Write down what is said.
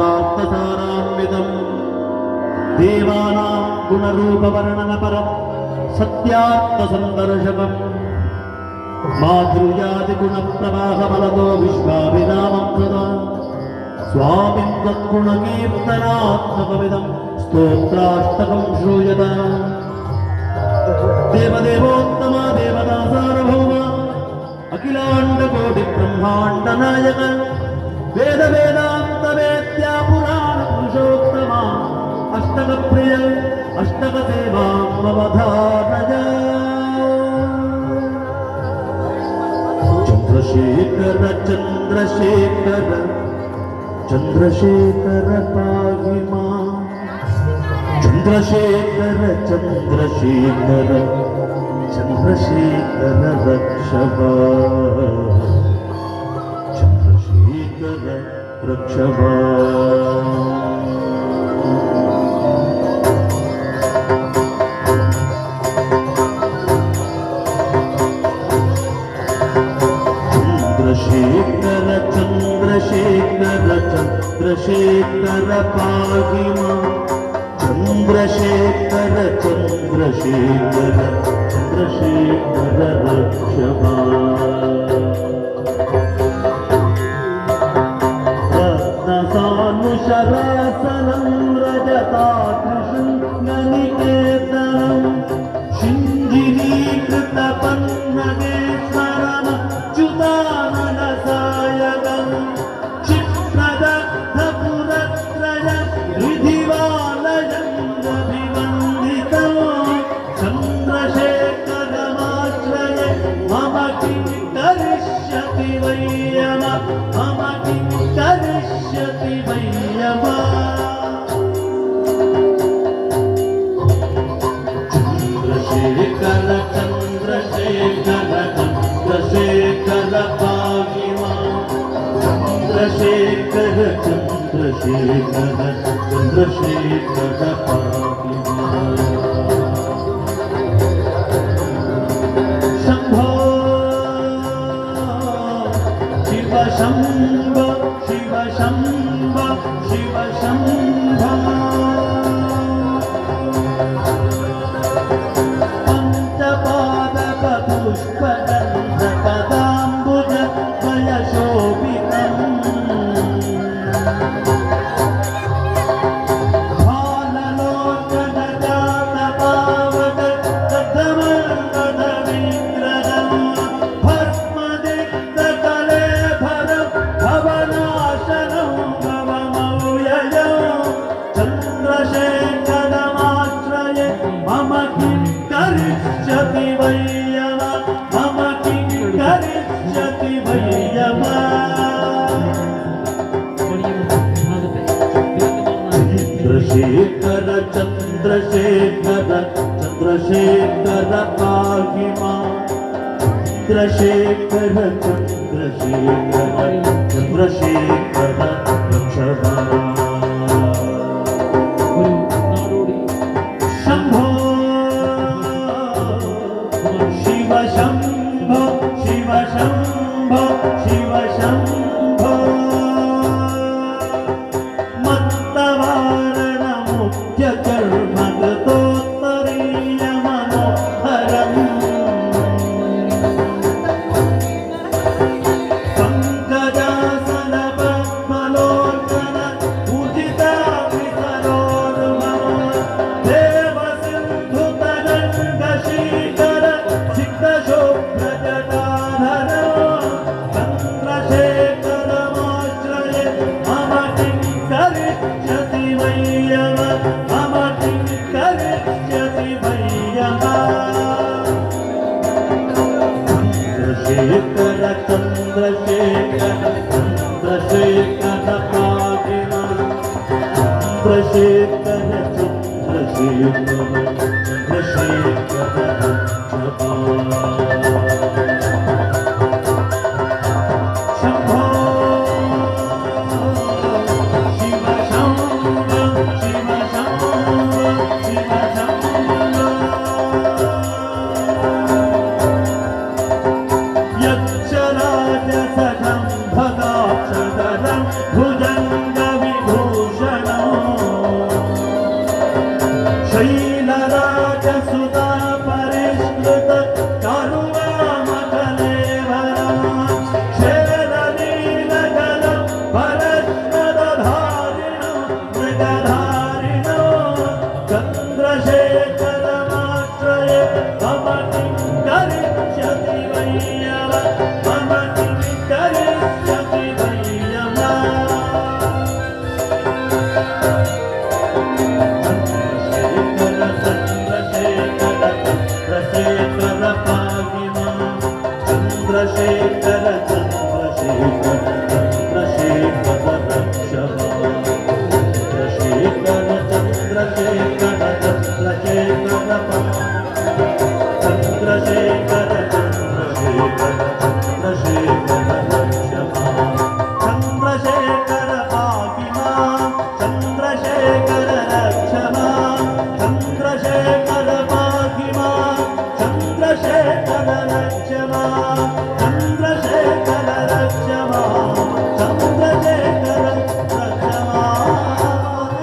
ప్రాప్తసారాన్వితం దేవానాం గుణరూపవర్ణనపరం సత్యాత్మసందర్శనం మాధుర్యాది గుణ ప్రవాహమలతో విశ్వాభిరామం కదా స్వామి తద్గుణకీర్తనాత్మకమిదం స్తోత్రాష్టకం శ్రూయత దేవదేవోత్తమ దేవదాసారభౌమ అఖిలాండ కోటి బ్రహ్మాండ నాయక వేద चन्द्रशेखर चन्द्रशेखर चन्द्रशेखर पाहि माम् चन्द्रशेखर चन्द्रशेखर चन्द्रशेखर रक्षभ चन्द्रशेखर रक्षभ చంద్రశేఖర చంద్రశేఖర చంద్రశేఖర పాగిమ. చంద్రశేఖర చంద్రశేఖర చంద్రశేఖర करिष्यति वै यम चन्द्रशेखर चन्द्रशेखर चन्द्रशेखर पाहि माम् चन्द्रशेखर चन्द्रशेखर चन्द्रशेखर पाहि चन्द्रशेखर चन्द्रशेखर पाहि माम् चन्द्रशेखर चन्द्रशेखर चन्द्रशेखर रक्षमा चंद्रशेखर चंद्रशेखर चंद्रशेखर पागिना चंद्रशेखर चंद्रशेखर चंद्रशेखर चन्द्रशेखरमाश्रय मम करिष्यति वैयव मम करिष्यति वैयव चन्द्रशेखर चन्द्रशेखर चन्द्रशेखर पादिमा चन्द्रशेखर चन्द्रशेखर